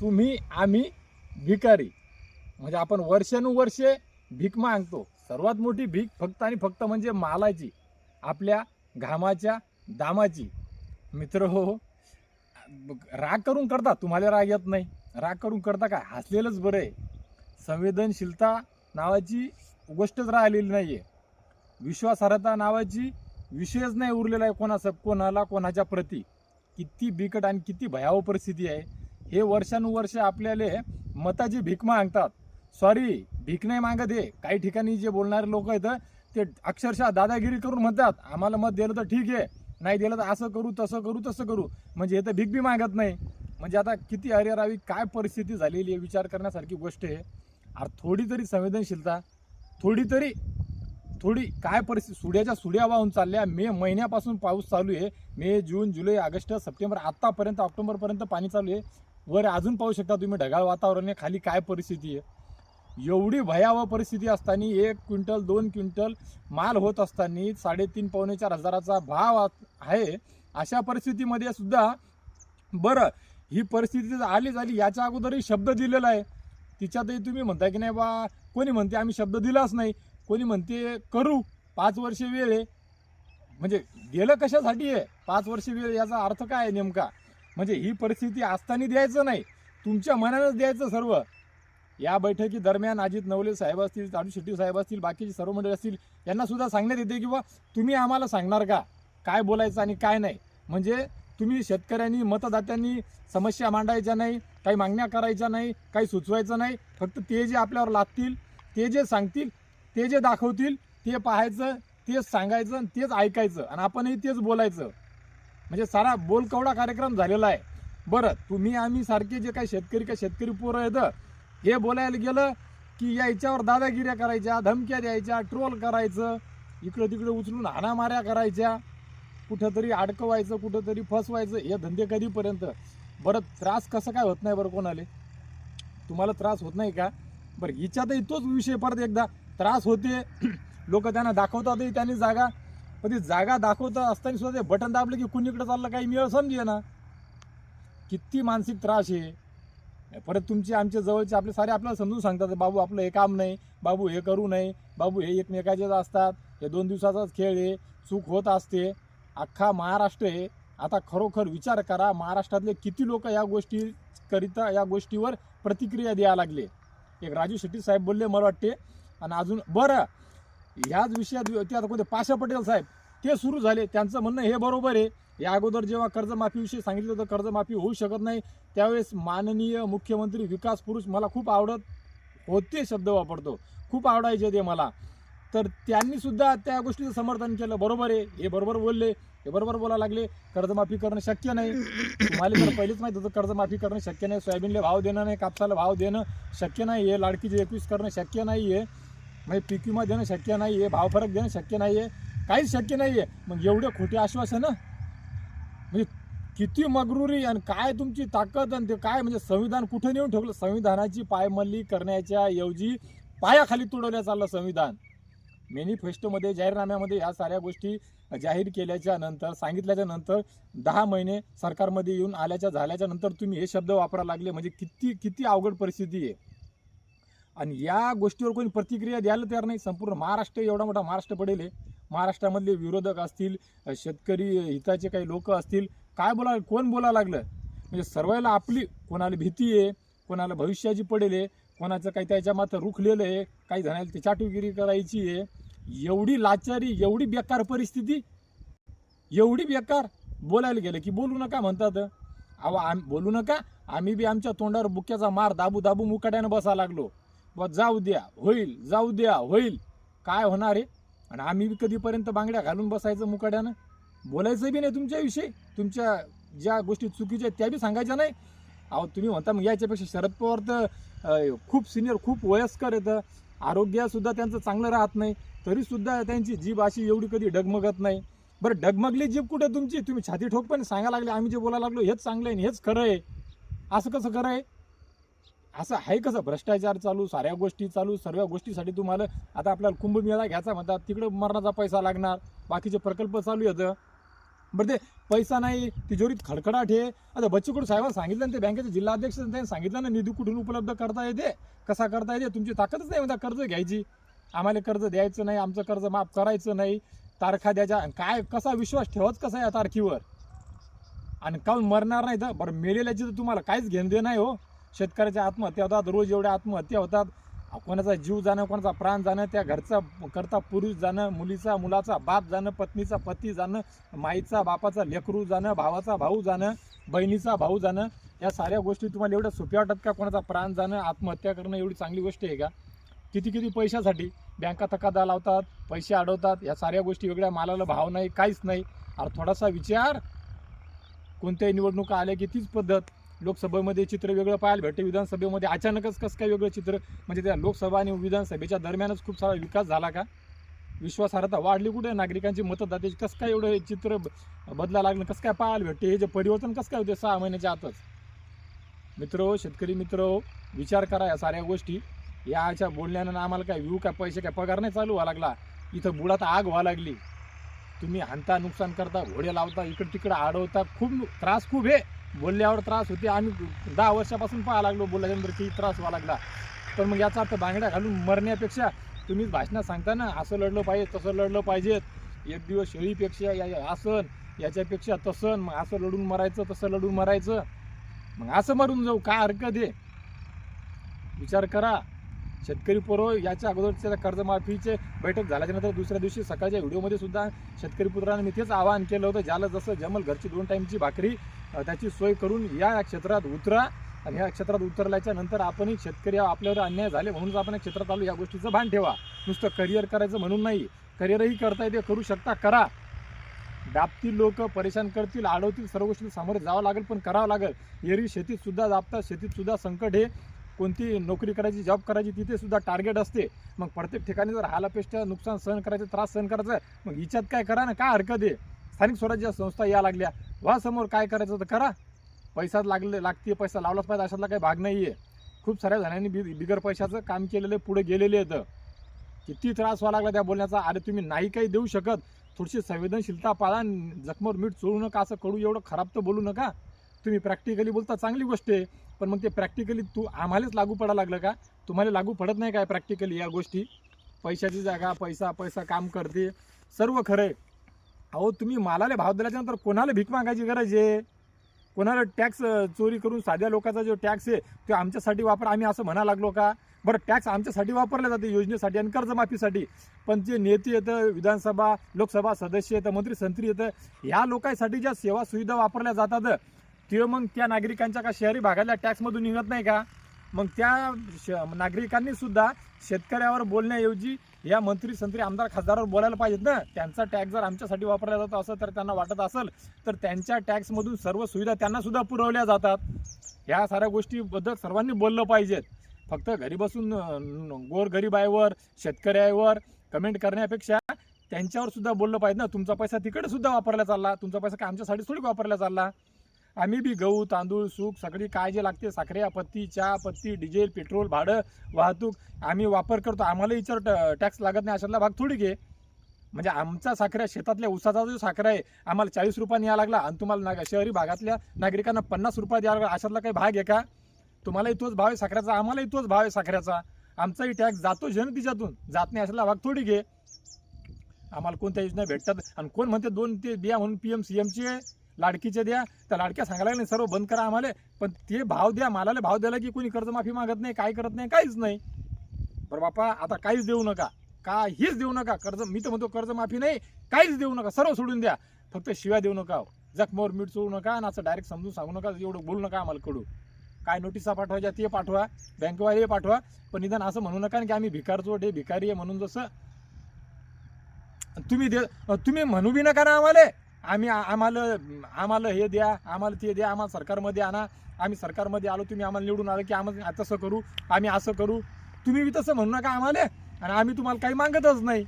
तुम्ही आम्ही भिकारी. म्हणजे आपण वर्षानुवर्षे भीक मागतो. सर्वात मोठी भीक फक्त आणि फक्त म्हणजे मालाची आपल्या घामाच्या दामाची. मित्र हो, हो. राग करून करता तुम्हाला राग येत नाही. राग करून करता काय? हसलेलंच बरं आहे. संवेदनशीलता नावाची गोष्टच राहिलेली नाही आहे विश्वासार्हता नावाची विषयच नाही उरलेला आहे कोणाचं कोणाला कोणाच्या प्रती. किती बिकट आणि किती भयावह परिस्थिती आहे. हे वर्षानुवर्ष आपल्याला मताची भीक मागतात. सॉरी भीक नाही मागत हे. काही ठिकाणी जे बोलणारे लोक आहेत ते अक्षरशः दादागिरी करून म्हणतात आम्हाला मत दिलं तर ठीक आहे. नाही दिलं तर असं करू तसं करू तसं करू. म्हणजे हे तर भीक बी मागत नाही. म्हणजे आता किती अरेरावी काय परिस्थिती झालेली आहे विचार करण्यासारखी गोष्ट आहे. अरे थोडी तरी संवेदनशीलता थोडी तरी थोडी काय परिस्थिती सुड्याच्या सुड्या वाहून चालल्या. मे महिन्यापासून पाऊस चालू आहे. मे जून जुलै ऑगस्ट सप्टेंबर आत्तापर्यंत ऑक्टोबरपर्यंत पाणी चालू आहे. वर अजून पाहू शकता तुम्ही ढगाळ वातावरण आहे खाली काय परिस्थिती आहे. एवढी भयावह परिस्थिती असताना एक क्विंटल दोन क्विंटल माल होत असताना साडेतीन पावणे चार हजाराचा भाव आहे. अशा परिस्थितीमध्ये सुद्धा बरं ही परिस्थिती जर आली झाली याच्या अगोदरही शब्द दिलेला आहे. तिच्यातही तुम्ही म्हणताय की नाही बा कोणी म्हणते आम्ही शब्द दिलाच नाही. कोणी म्हणते करू पाच वर्ष वेळ आहे. म्हणजे गेलं कशासाठी आहे? पाच वर्ष वेळ याचा अर्थ काय आहे नेमका? म्हणजे ही परिस्थिती असताना द्यायचं नाही. तुमच्या मनानंच द्यायचं सर्व. या बैठकी दरम्यान अजित नवले साहेब असतील ताडू शेट्टी साहेब असतील बाकीचे सर्व मंडळी असतील यांना सुद्धा सांगण्यात येते की बा तुम्ही आम्हाला सांगणार का? काय बोलायचं आणि काय नाही? म्हणजे तुम्ही शेतकऱ्यांनी मतदात्यांनी समस्या मांडायच्या नाही काही मागण्या करायच्या नाही काही सुचवायचं नाही. फक्त ते जे आपल्यावर लागतील ते जे सांगतील ते जे दाखवतील ते पाहायचं तेच सांगायचं आणि तेच ऐकायचं. आणि आपणही तेच बोलायचं. म्हणजे सारा बोलकवडा कार्यक्रम झालेला आहे. बरं तुम्ही आम्ही सारखे जे काही शेतकरी काय शेतकरी पोरं येतं हे बोलायला गेलं की या याच्यावर दादागिऱ्या करायच्या धमक्या द्यायच्या ट्रोल करायचं इकडं तिकडं उचलून हाणामाऱ्या करायच्या कुठंतरी अडकवायचं कुठंतरी फसवायचं हे धंदे कधीपर्यंत? बरं त्रास कसं काय होत नाही बरं कोणाला? तुम्हाला त्रास होत नाही का? बरं हिच्यातही तोच विषय परत एकदा. त्रास होते लोक त्यांना दाखवतातही त्यांनी जागा. पण ती जागा दाखवत असताना सुद्धा ते बटन दाबलं की कुणीकडे चाललं काही मिळ समजे ना. किती मानसिक त्रास आहे. परत तुमचे आमच्या जवळचे आपले सारे आपल्याला समजून सांगतात बाबू आपलं हे काम नाही. बाबू हे करू नये बाबू हे एकमेकाचेच असतात. हे दोन दिवसाचाच खेळ आहे. चूक होत असते. अख्खा महाराष्ट्र आहे. आता खरोखर विचार करा महाराष्ट्रातले किती लोक या गोष्टीकरिता या गोष्टीवर प्रतिक्रिया द्यायला लागले. एक राजू शेट्टी साहेब बोलले मला वाटते आणि अजून बरं ह्याच विषयात ते आता कोणते पाशा पटेल साहेब ते सुरू झाले. त्यांचं म्हणणं हे बरोबर आहे. या अगोदर जेव्हा कर्जमाफीविषयी सांगितलं होतं कर्जमाफी होऊ शकत नाही त्यावेळेस माननीय मुख्यमंत्री विकास पुरुष मला खूप आवडत होते शब्द वापरतो. खूप आवडायचे ते मला. तर त्यांनी सुद्धा त्या गोष्टीचं समर्थन केलं. बरोबर आहे. हे बरोबर बोलले. हे बरोबर बोलायला लागले. कर्जमाफी करणं शक्य नाही. तुम्हाला तर पहिलेच माहीत होतं कर्जमाफी करणं शक्य नाही. सोयाबीनला भाव देणं नाही कापसाला भाव देणं शक्य नाही. आहे लाडकीचे एकवीस करणं शक्य नाही आहे म्हणजे पीक विमा देणं शक्य नाही आहे भाव फरक देणं शक्य नाही आहे काहीच शक्य नाही आहे मग एवढे खोटे आश्वासनं म्हणजे किती मगरुरी आणि काय तुमची ताकद आणि ते काय म्हणजे संविधान कुठं नेऊन ठेवलं? संविधानाची पायमल्ली करण्याच्या ऐवजी पायाखाली तुडवल्या चाललं संविधान. मॅनिफेस्टोमध्ये जाहीरनाम्यामध्ये या साऱ्या गोष्टी जाहीर केल्याच्यानंतर सांगितल्याच्या नंतर दहा महिने सरकारमध्ये येऊन आल्याच्या झाल्याच्यानंतर तुम्ही हे शब्द वापरायला लागले. म्हणजे किती किती अवघड परिस्थिती आहे. आणि या गोष्टीवर कोणी प्रतिक्रिया द्यायला तयार नाही. संपूर्ण महाराष्ट्र एवढा मोठा महाराष्ट्र पडेल आहे. महाराष्ट्रामधले विरोधक असतील शेतकरी हिताचे काही लोक असतील काय बोला कोण बोला लागलं? म्हणजे सर्वांना आपली कोणाला भीती आहे कोणाला भविष्याची पडेल आहे कोणाचं काही त्याच्या मात्र रुखलेलं आहे काही जणांना ते चाटुगिरी करायची आहे. एवढी लाचारी एवढी बेकार परिस्थिती एवढी बेकार बोलायला गेलं की बोलू नका म्हणतात. अहो आम बोलू नका. आम्ही बी आमच्या तोंडावर बुक्याचा मार दाबू दाबू मुकाट्यानं बसा लागलो. व जाऊ द्या होईल जाऊ द्या होईल. काय होणार आहे? आणि आम्ही बी कधीपर्यंत बांगड्या घालून बसायचं मुकड्यानं बोलायचं बी नाही तुमच्याविषयी. तुमच्या ज्या गोष्टी चुकीच्या त्या बी सांगायच्या नाही. अहो तुम्ही म्हणता मग याच्यापेक्षा शरद पवार तर खूप सिनियर खूप वयस्कर येतं आरोग्यसुद्धा त्यांचं चांगलं राहत नाही. तरीसुद्धा त्यांची जीभ अशी एवढी कधी डगमगत नाही. बरं डगमगली जीभ कुठे तुमची? तुम्ही छाती ठोक पण सांगायला लागले आम्ही जे बोलायला लागलो हेच चांगलं आहे आणि हेच खरं आहे. असं कसं खरं आहे? असं आहे कसं? भ्रष्टाचार चालू साऱ्या गोष्टी चालू सर्व गोष्टीसाठी तुम्हाला आता आपल्याला कुंभमेळा घ्यायचा म्हणतात तिकडं मरणाचा पैसा लागणार बाकीचे प्रकल्प चालू येतं बरं ते पैसा नाही तिजोरीत खडखडाट आहे. आता बच्चूकडू साहेबांना सांगितलं ना ते बँकेचे जिल्हा अध्यक्ष त्यांनी सांगितलं ना निधी कुठून उपलब्ध करता येते कसा करता येते तुमची ताकदच नाही म्हणता कर्ज घ्यायची. आम्हाला कर्ज द्यायचं नाही आमचं कर्ज माफ करायचं नाही. तारखा द्यायच्या आणि काय कसा विश्वास ठेवच कसा या तारखेवर? आणि काऊन मरणार नाही तर बरं मेलेल्याची तर तुम्हाला काहीच घेणं देणं नाही हो. शेतकऱ्याच्या आत्महत्या होतात रोज एवढ्या आत्महत्या होतात. कोणाचा जीव जाणं कोणाचा प्राण जाणं त्या घरचा करता पुरुष जाणं मुलीचा मुलाचा बाप जाणं पत्नीचा पती जाणं माईचा बापाचा लेकरू जाणं भावाचा भाऊ जाणं बहिणीचा भाऊ जाणं या साऱ्या गोष्टी तुम्हाला एवढ्या सोप्या वाटतात का? कोणाचा प्राण जाणं आत्महत्या करणं एवढी चांगली गोष्ट आहे का? किती किती पैशासाठी बँका तकादा लावतात पैसे अडवतात या साऱ्या गोष्टी वेगळ्या मालाला भाव नाही काहीच नाही. अरे थोडासा विचार. कोणत्याही निवडणुका आल्या की तीच पद्धत. लोकसभेमध्ये चित्र वेगळं पाहायला भेटते. विधानसभेमध्ये अचानकच कसं काय वेगळं चित्र? म्हणजे त्या लोकसभा आणि विधानसभेच्या दरम्यानच खूप सारा विकास झाला का? विश्वासार्हता वाढली कुठे? नागरिकांची मतदात्याची कसं काय एवढं हे चित्र ब- बदला लागलं? कसं काय पाहायला भेटते? हे जे परिवर्तन कसं काय होते सहा महिन्याच्या आतच? मित्र शेतकरी मित्र विचार करा या साऱ्या गोष्टी. याच्या बोलण्यानं आम्हाला काय व्यू काय पैसे काय पगार नाही चालू व्हावा लागला. इथं बुडात आग व्हावं लागली. तुम्ही हाणता नुकसान करता घोडे लावता इकडं तिकडं आडवता. खूप त्रास खूप आहे. बोलल्यावर त्रास होते आम्ही दहा वर्षापासून पाहायला लागलो बोलल्यानंतर किती त्रास व्हावा लागला. तर मग याचा अर्थ बांगड्या घालून मरण्यापेक्षा तुम्हीच भाषणात सांगता ना असं लढलं पाहिजे तसं लढलं पाहिजेत एक दिवस शेळीपेक्षा या आसन याच्यापेक्षा तसं मग असं लढून मरायचं तसं लढून मरायचं. मग असं मरून जाऊ काय हरकत आहे? विचार करा. शेतकरी पोरो याच्या अगोदरच्या कर्जमाफीचे बैठक झाल्याच्यानंतर दुसऱ्या दिवशी सकाळच्या व्हिडिओमध्ये सुद्धा शेतकरी पुत्रांना मी तेच आवाहन केलं होतं ज्याला जसं जमल घरची दोन टाईमची भाकरी त्याची सोय करून या क्षेत्रात उतरा आणि या क्षेत्रात उतरल्याच्या नंतर आपणही शेतकरी आपल्यावर अन्याय झाले म्हणूनच आपण या क्षेत्रात आलो या गोष्टीचं भान ठेवा. नुसतं करिअर करायचं म्हणून नाही करिअरही करता येते करू शकता करा. दाबतील लोक परेशान करतील अडवतील सर्व गोष्टी सामोरे जावं लागेल पण करावं लागेल. एरवी शेतीत सुद्धा दाबतात शेतीत सुद्धा संकट हे कोणती नोकरी करायची जॉब करायची तिथे सुद्धा टार्गेट असते. मग प्रत्येक ठिकाणी जर हालापेष्टा नुकसान सहन करायचं त्रास सहन करायचं मग हिच्यात काय करा ना काय हरकत आहे? स्थानिक स्वराज्य संस्था या लागल्या. वा समोर काय करायचं तर करा. पैसाच लागले लागते पैसा लावलाच पाहिजे अशातला काही भाग नाही आहे खूप साऱ्या जणांनी बि बिगर पैशाचं काम केलेलं आहे, पुढे गेलेले आहेत. किती त्रास व्हावा लागला त्या बोलण्याचा. अरे तुम्ही नाही काही देऊ शकत. थोडीशी संवेदनशीलता पाळा. जखमर जखमवर मीठ चोळू नका असं कडू एवढं खराब तर बोलू नका. तुम्ही प्रॅक्टिकली बोलता चांगली गोष्ट आहे. पण मग ते प्रॅक्टिकली तू आम्हालाच लागू पडा लागलं का? तुम्हाला लागू पडत नाही काय प्रॅक्टिकली या गोष्टी? पैशाची जागा पैसा पैसा काम करते. सर्व खरं आहे. अहो तुम्ही मालाला भाव दिल्याच्या नंतर कोणाला भीक मागायची गरज आहे? कोणाला टॅक्स चोरी करून साध्या लोकांचा जो टॅक्स आहे तो आमच्यासाठी वापर आम्ही असं म्हणा लागलो का? बरं टॅक्स आमच्यासाठी वापरला जाते योजनेसाठी आणि कर्जमाफीसाठी. पण जे नेते येतं विधानसभा लोकसभा सदस्य येतं मंत्री संत्री येतं ह्या लोकांसाठी ज्या सेवा सुविधा वापरल्या जातात ते मग त्या नागरिकांच्या का शहरी भागातल्या टॅक्समधून निघत नाही का? मग त्या श नागरिकांनी सुद्धा शेतकऱ्यावर बोलण्याऐवजी या मंत्री संत्री आमदार खासदारावर बोलायला पाहिजेत ना? त्यांचा टॅक्स जर आमच्यासाठी वापरला जातो असं तर त्यांना वाटत असेल तर त्यांच्या टॅक्समधून सर्व सुविधा त्यांना सुद्धा पुरवल्या जातात. ह्या साऱ्या गोष्टीबद्दल सर्वांनी बोललं पाहिजेत. फक्त घरी बसून गोरगरिबाईवर शेतकऱ्यावर कमेंट करण्यापेक्षा त्यांच्यावर सुद्धा बोललं पाहिजे ना? तुमचा पैसा तिकडे सुद्धा वापरला चालला. तुमचा पैसा काय आमच्यासाठी थोडी वापरला चालला? आम्ही बी गहू तांदूळ सूप सगळी काय जे लागते. साखरे पत्ती चहा पत्ती डिझेल पेट्रोल भाडं वाहतूक आम्ही वापर करतो. आम्हाला इतर टॅक्स लागत नाही. अशातला भाग थोडी घे. म्हणजे आमचा साखऱ्या शेतातल्या उसाचा जो साखरा आहे आम्हाला चाळीस रुपयाने यायला लागला आणि तुम्हाला नाग शहरी भागातल्या नागरिकांना पन्नास रुपयात द्यायला लागला. अशातला काही भाग आहे का? तुम्हालाही तोच भाव आहे साखऱ्याचा. आम्हालाही तोच भाव आहे साखऱ्याचा. आमचाही टॅक्स जातो जन तिच्यातून जात नाही अशातला भाग थोडी घे. आम्हाला कोणत्या योजना भेटतात? आणि कोण म्हणते दोन ते बिया म्हणून पी एम सी एमचे लाडकीचे द्या. त्या लाडक्या सांगायला नाही सर्व बंद करा आम्हाला. पण ते भाव द्या मालाला भाव द्यायला की कोणी कर्जमाफी मागत नाही काय करत नाही काहीच नाही. बरं बापा आता काहीच देऊ नका. काहीच देऊ नका. कर्ज मी तर म्हणतो कर्जमाफी नाही काहीच देऊ नका. सर्व सोडून द्या. फक्त शिव्या देऊ नका हो. जखमावर मीठ चोळू नका आणि असं डायरेक्ट समजून सांगू नका एवढं बोलू नका आम्हाला कडू. काय नोटिसा पाठवायच्या ते पाठवा. बँकवाले पाठवा. पण निदान असं म्हणू नका की आम्ही भिकार चोट आहे भिकारी आहे म्हणून जसं. तुम्ही दे तुम्ही म्हणू बी नका ना आम्हाला. आम्ही आम्हाला आम्हाला हे द्या आम्हाला ते द्या आम्हाला सरकारमध्ये आणा. आम्ही सरकारमध्ये आलो तुम्ही आम्हाला निवडून आलो की आम्हाला तसं करू आम्ही असं करू. तुम्ही बी तसं म्हणू नका आम्हाला. आणि आम्ही तुम्हाला काही मागतच नाही.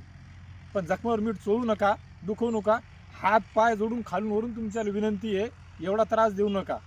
पण जखमावर मीठ चोळू नका दुखवू नका. हात पाय जोडून खालून वरून तुमच्याला विनंती आहे एवढा त्रास देऊ नका.